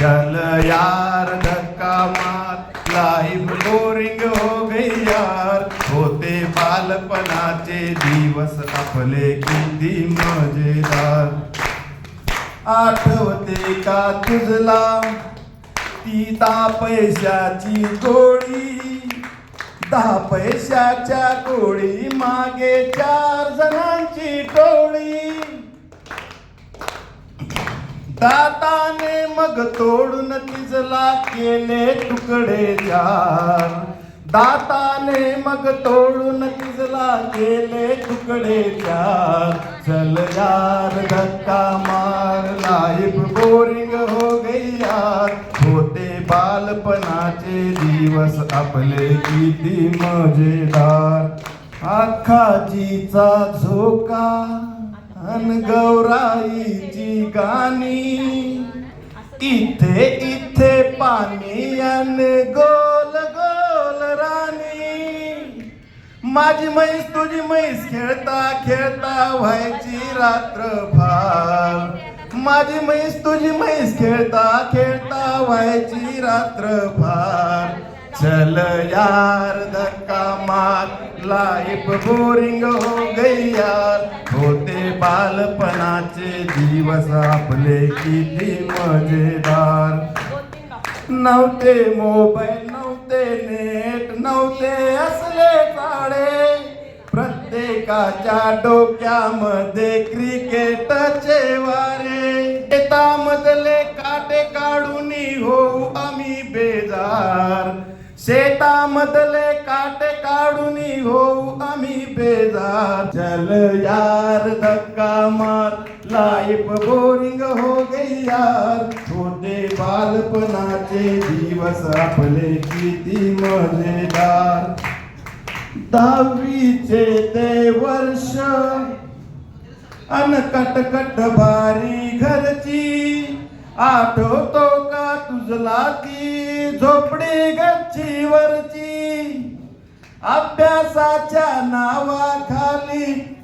चल यार धक्का मार लाईफ बोरिंग हो गई यार. होते बालपणाचे दिवस आपले किती मजेदार. आठवते का तुझला ती दहा पैशाची गोळी. दहा पैशाच्या गोळी मागे चार जणांची टोळी. दाताने मग तोडून तिजला केले तुकडे चार. दाताने मग तोडून तिजला केले तुकडे चार. चल यार धक्का मार लाईफ बोरिंग हो गई यार. होते बालपणाचे दिवस आपले किती मजेदार. आखाजीचा झोका अन गौराईची गाणी. इथे इथे पाणी अन गोल गोल राणी. माझी म्हैस तुझी म्हैस खेळता खेळता व्हायची रात्र फार माझी म्हैस तुझी म्हैस खेळता खेळता व्हायची रात्र फार चल यार धक्का मार. लाईफ बोरिंग हो गई यार. होते बालपणाचे दिवस आपले किती मजेदार. नव्हते मोबाईल नव्हते नेट नव्हते असले चाळे प्रत्येकाच्या डोक्यामध्ये क्रिकेटचे वारे. शेतामधले काटे काढून होऊ आम्ही बेजार. चल यार धक्का मार लाईफ बोरिंग हो गई यार. होते बालपणाचे दिवस आपले किती मजेदार. दहावीचे ते वर्ष अन कटकट भारी घरची. आठवतो का तुझला ती? झोपडी गच्चीवरची अभ्यासाच्या नावाखाली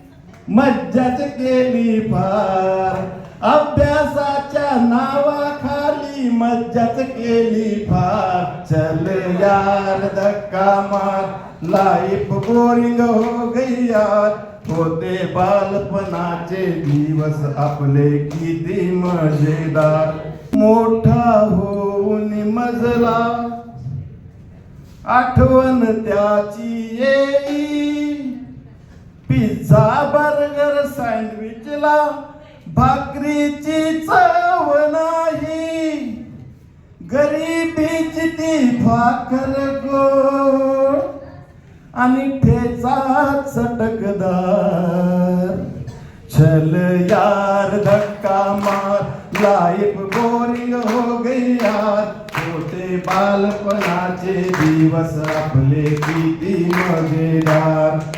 मज्जाच केली फार. अभ्यासाच्या नावाखाली मज्जाच केली फार. चल यार धक्का मार लाईफ बोरिंग हो गई यार. होते बालपणाचे दिवस आपले किती मजेदार. मोठा होऊन मजला. आठवण त्याची येई. पिझ्झा बर्गर सँडविचला. भाकरीची चव नाही. गरीबीची ती भाकर गोड. आणि ठेचा चटकदार. छल यार धक्का मार. लाईफ बोरिंग हो गई यार. होते बालपणाचे दिवस आपले किती मजेदार.